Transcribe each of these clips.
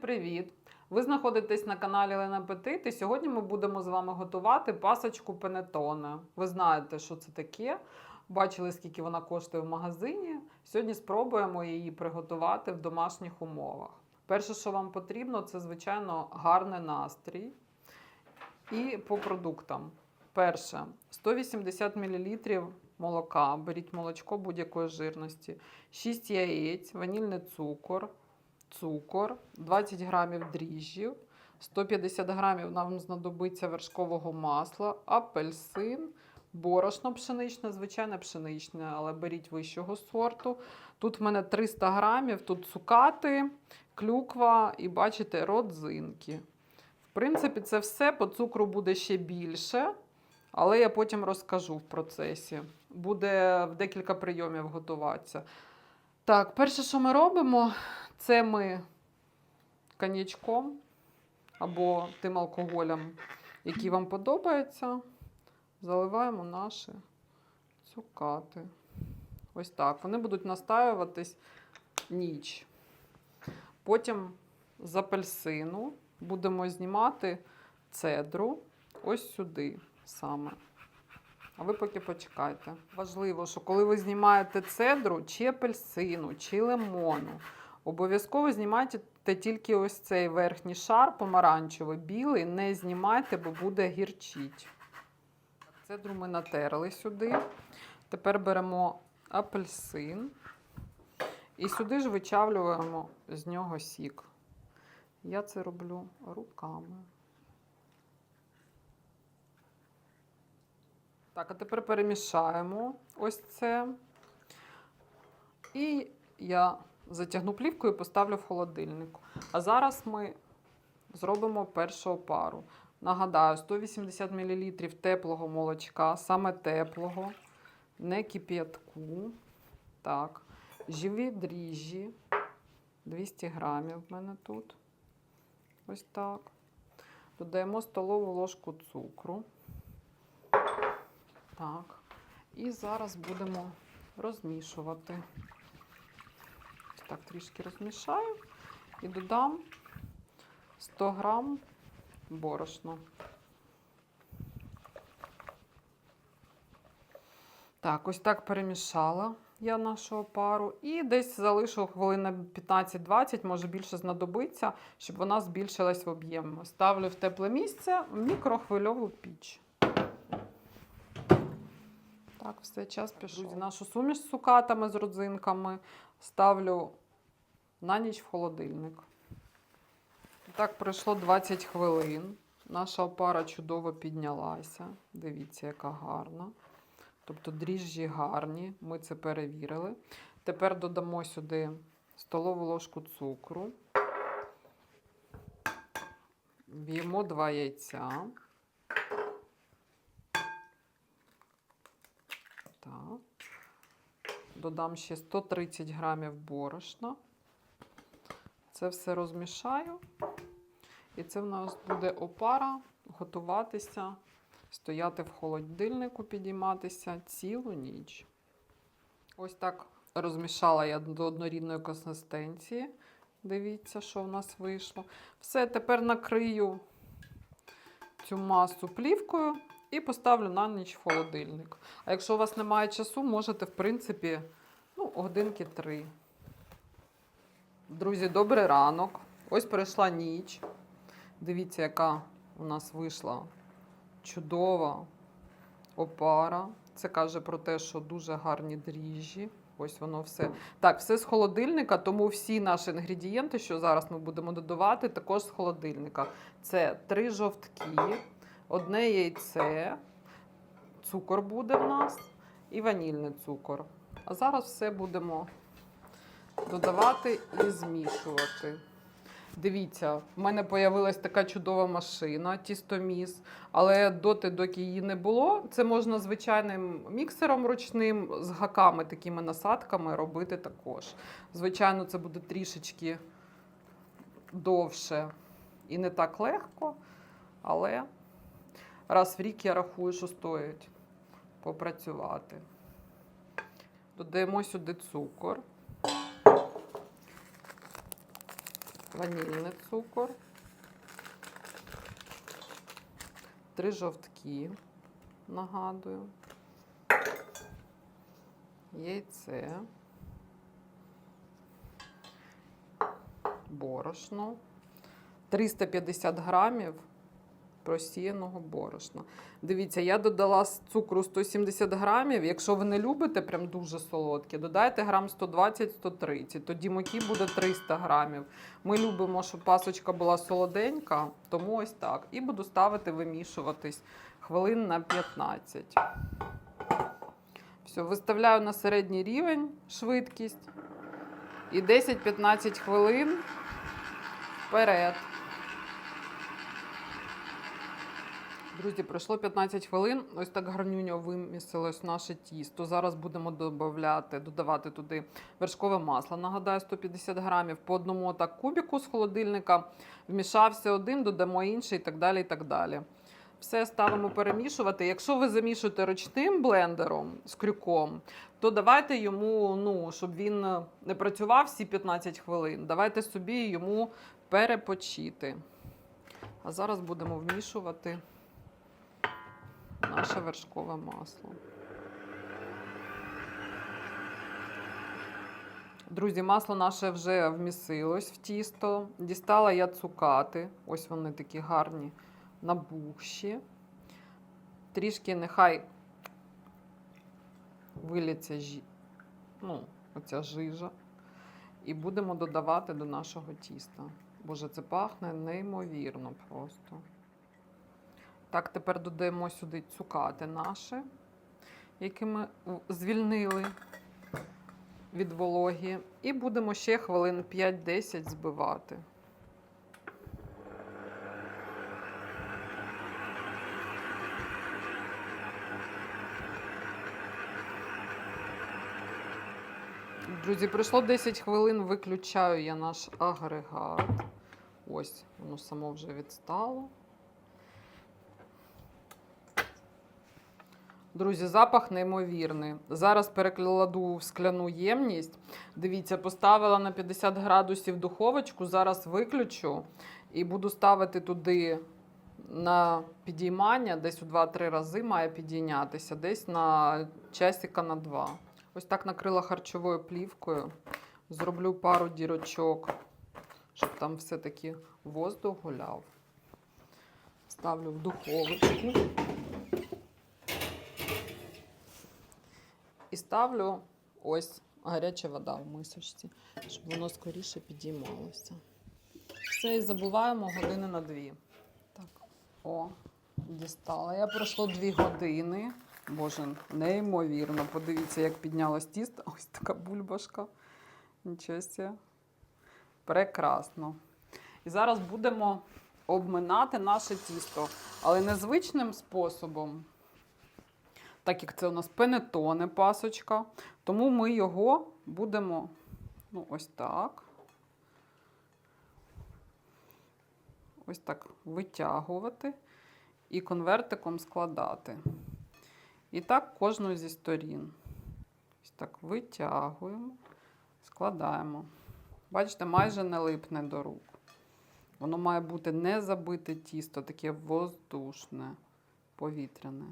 привіт! Ви знаходитесь на каналі Лена Петит, і сьогодні ми будемо з вами готувати пасочку пенетоне. Ви знаєте, що це таке. Бачили, скільки вона коштує в магазині. Сьогодні спробуємо її приготувати в домашніх умовах. Перше, що вам потрібно, це, звичайно, гарний настрій. І по продуктам. Перше, 180 мл молока. Беріть молочко будь-якої жирності, 6 яєць, ванільний цукор, цукор, 20 грамів дріжджів, 150 грамів нам знадобиться вершкового масла, апельсин, борошно пшеничне, звичайне пшеничне, але беріть вищого сорту. Тут в мене 300 грамів, тут цукати, клюква і бачите, родзинки. В принципі, це все по цукру буде ще більше, але я потім розкажу в процесі. Буде в декілька прийомів готуватися. Так, перше, що ми робимо, це ми коньячком або тим алкоголем, який вам подобається, заливаємо наші цукати. Ось так. Вони будуть настаюватись ніч. Потім з апельсину будемо знімати цедру ось сюди саме. А ви поки почекайте. Важливо, що коли ви знімаєте цедру, чи апельсину, чи лимону, обов'язково знімайте тільки ось цей верхній шар помаранчевий, білий, не знімайте, бо буде гірчить. Цедру ми натерли сюди. Тепер беремо апельсин і сюди ж вичавлюємо з нього сік. Я це роблю руками. Так, а тепер перемішаємо ось це. І я затягну плівкою і поставлю в холодильник. А зараз ми зробимо першу пару. Нагадаю, 180 мл теплого молочка, саме теплого, не кип'ятку. Так, живі дріжджі, 200 грамів в мене тут. Ось так. Додаємо столову ложку цукру. Так. І зараз будемо розмішувати. Так трішки розмішаю і додам 100 грам борошна. Так, ось так перемішала я нашу опару. І десь залишу хвилин на 15-20, може більше знадобиться, щоб вона збільшилась в об'ємі. Ставлю в тепле місце в мікрохвильову піч. Так, все час пішов. Друзі, нашу суміш з цукатами, з родзинками ставлю на ніч в холодильник. Так, пройшло 20 хвилин. Наша опара чудово піднялася. Дивіться, яка гарна. Тобто дріжджі гарні, ми це перевірили. Тепер додамо сюди столову ложку цукру. В'ємо два яйця. Так. Додам ще 130 грамів борошна. Це все розмішаю. І це в нас буде опара готуватися, стояти в холодильнику, підійматися цілу ніч. Ось так розмішала я до однорідної консистенції. Дивіться, що в нас вийшло. Все, тепер накрию цю масу плівкою і поставлю на ніч в холодильник. А якщо у вас немає часу, можете, в принципі, ну, годинки три. Друзі, добрий ранок. Ось пройшла ніч. Дивіться, яка у нас вийшла чудова опара. Це каже про те, що дуже гарні дріжджі. Ось воно все. Так, все з холодильника, тому всі наші інгредієнти, що зараз ми будемо додавати, також з холодильника. Це три жовтки, одне яйце, цукор буде в нас і ванільний цукор. А зараз все будемо додавати і змішувати. Дивіться, в мене з'явилась така чудова машина, тістоміс, але доти, доки її не було, це можна звичайним міксером ручним з гаками, такими насадками робити також. Звичайно, це буде трішечки довше і не так легко, але раз в рік я рахую, що стоїть попрацювати. Додаємо сюди цукор. ванільний цукор, три жовтки, нагадую, яйце, борошно, 350 грамів просіяного борошна. Дивіться, я додала цукру 170 грамів. Якщо ви не любите прям дуже солодкі, додайте грам 120-130, тоді муки буде 300 грамів. Ми любимо, щоб пасочка була солоденька, тому ось так. І буду ставити вимішуватись хвилин на 15. Все, виставляю на середній рівень швидкість. І 10-15 хвилин вперед. Друзі, пройшло 15 хвилин. Ось так гарнюньо вимісилось наше тісто. Зараз будемо додавати, додавати туди вершкове масло. Нагадаю, 150 грамів по одному так кубіку з холодильника. Вмішався один, додамо інший і так далі. і так далі. Все ставимо перемішувати. Якщо ви замішуєте ручним блендером з крюком, то давайте йому, ну, щоб він не працював всі 15 хвилин. Давайте собі йому перепочити. А зараз будемо вмішувати наше вершкове масло. Друзі, масло наше вже вмісилось в тісто. Дістала я цукати. Ось вони такі гарні набухші. Трішки нехай виліться жі... ну, оця жижа. І будемо додавати до нашого тіста. Боже, це пахне неймовірно просто. Так, тепер додаємо сюди цукати наші, які ми звільнили від вологі. І будемо ще хвилин 5-10 збивати. Друзі, пройшло 10 хвилин, виключаю я наш агрегат. Ось, воно само вже відстало. Друзі, запах неймовірний. Зараз перекладу в скляну ємність. Дивіться, поставила на 50 градусів духовочку, зараз виключу і буду ставити туди на підіймання, десь у 2-3 рази має підійнятися, десь на часика на 2. Ось так накрила харчовою плівкою. Зроблю пару дірочок, щоб там все-таки воздух гуляв. Ставлю в духовочку. Ставлю ось гаряча вода в мисочці, щоб воно скоріше підіймалося. Все, і забуваємо години на дві. Так, о, дістала. Я пройшло дві години. Боже, неймовірно. Подивіться, як піднялось тісто. Ось така бульбашка. Нічого себе. Прекрасно. І зараз будемо обминати наше тісто, але незвичним способом так як це у нас пенетоне пасочка, тому ми його будемо ну, ось так. Ось так витягувати і конвертиком складати. І так кожну зі сторін. Ось так витягуємо, складаємо. Бачите, майже не липне до рук. Воно має бути не забите тісто, таке воздушне, повітряне.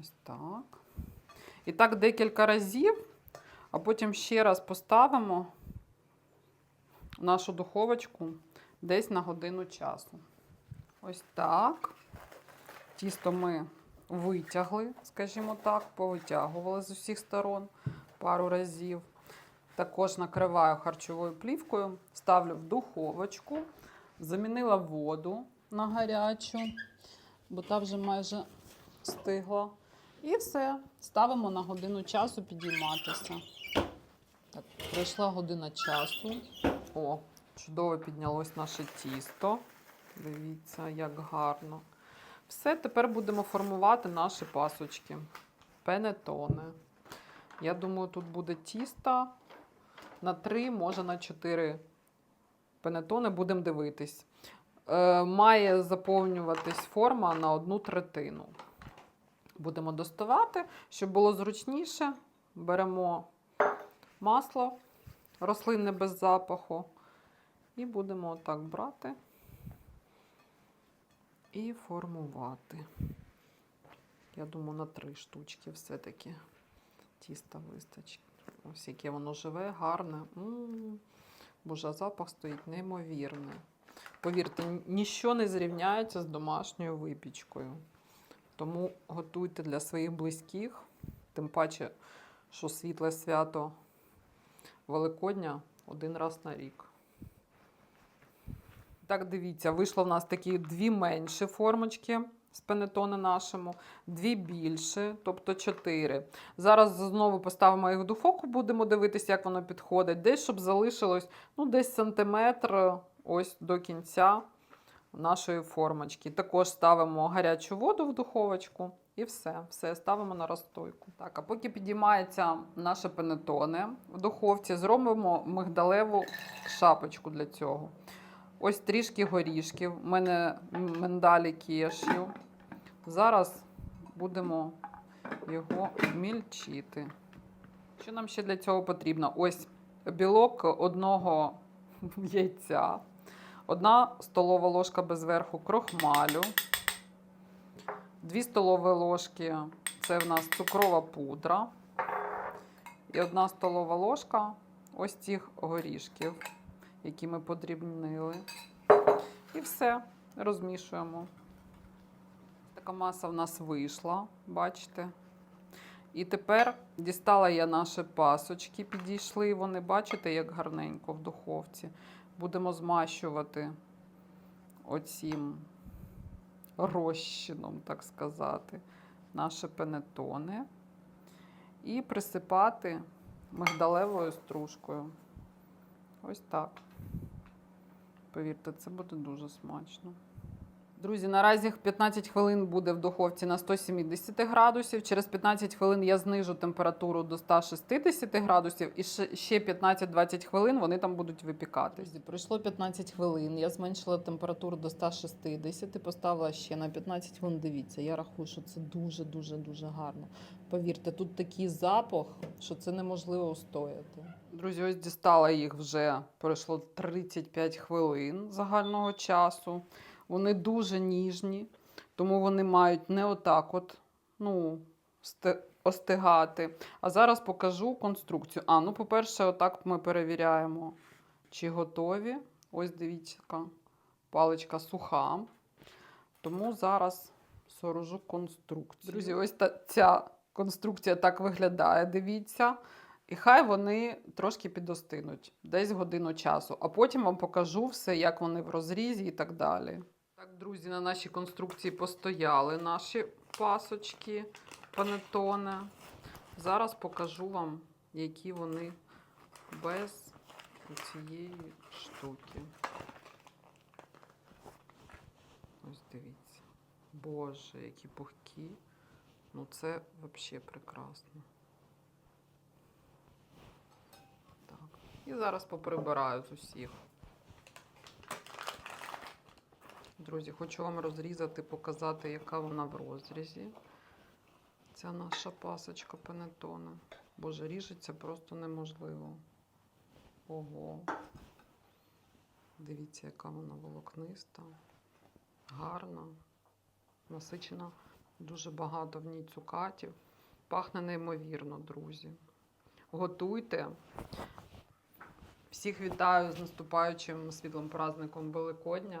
Ось так. І так декілька разів, а потім ще раз поставимо нашу духовочку десь на годину часу. Ось так. Тісто ми витягли, скажімо так, повитягували з усіх сторон пару разів. Також накриваю харчовою плівкою, ставлю в духовочку, замінила воду на гарячу, бо та вже майже стигла. І все, ставимо на годину часу підійматися. Так, пройшла година часу. О, чудово піднялось наше тісто. Дивіться, як гарно. Все, тепер будемо формувати наші пасочки. Пенетони. Я думаю, тут буде тісто на 3, може на 4 пенетони. Будемо дивитись. Е, має заповнюватись форма на одну третину. Будемо доставати, щоб було зручніше. Беремо масло рослинне без запаху, І будемо отак брати і формувати. Я думаю, на три штучки все-таки тіста вистачить. Ось яке воно живе, гарне. М, Боже, запах стоїть неймовірний. Повірте, ніщо не зрівняється з домашньою випічкою. Тому готуйте для своїх близьких, тим паче, що світле свято Великодня один раз на рік. Так, дивіться, вийшло в нас такі дві менші формочки з пенетони нашому, дві більші, тобто чотири. Зараз знову поставимо їх в духовку, будемо дивитися, як воно підходить. Десь, щоб залишилось ну, десь сантиметр ось до кінця нашої формочки. Також ставимо гарячу воду в духовочку і все. Все ставимо на розстойку. Так, а поки підіймається наше пенетоне в духовці, зробимо мигдалеву шапочку для цього. Ось трішки горішків. У мене миндалі кешю. Зараз будемо його мільчити. Що нам ще для цього потрібно? Ось білок одного яйця, одна столова ложка без верху крохмалю, дві столові ложки це в нас цукрова пудра. І одна столова ложка ось цих горішків, які ми подрібнили. І все, розмішуємо. Така маса в нас вийшла, бачите. І тепер дістала я наші пасочки, підійшли вони, бачите, як гарненько в духовці. Будемо змащувати оцім розчином, так сказати, наші пенетони. І присипати мигдалевою стружкою. Ось так. Повірте, це буде дуже смачно. Друзі, наразі 15 хвилин буде в духовці на 170 градусів. Через 15 хвилин я знижу температуру до 160 градусів, і ще ще 15-20 хвилин вони там будуть випікатись. Друзі, пройшло 15 хвилин. Я зменшила температуру до 160, поставила ще на 15 хвилин. Дивіться, я рахую, що це дуже дуже дуже гарно. Повірте, тут такий запах, що це неможливо устояти. Друзі, ось дістала їх вже пройшло 35 хвилин загального часу. Вони дуже ніжні, тому вони мають не отак от, ну, остигати. А зараз покажу конструкцію. А, ну, по-перше, отак ми перевіряємо, чи готові. Ось дивіться, паличка суха. Тому зараз сооружу конструкцію. Друзі, ось та, ця конструкція так виглядає, дивіться. І хай вони трошки підостинуть, десь годину часу. А потім вам покажу все, як вони в розрізі і так далі. Друзі, на нашій конструкції постояли наші пасочки панетоне. Зараз покажу вам, які вони без цієї штуки. Ось дивіться. Боже, які пухкі. Ну це взагалі прекрасно. Так. І зараз поприбираю з усіх. Друзі, хочу вам розрізати, показати, яка вона в розрізі. Ця наша пасочка пенетона. Боже, ріжеться просто неможливо. Ого. Дивіться, яка вона волокниста, гарна, насичена, дуже багато в ній цукатів. Пахне неймовірно, друзі. Готуйте. Всіх вітаю з наступаючим світлим праздником Великодня.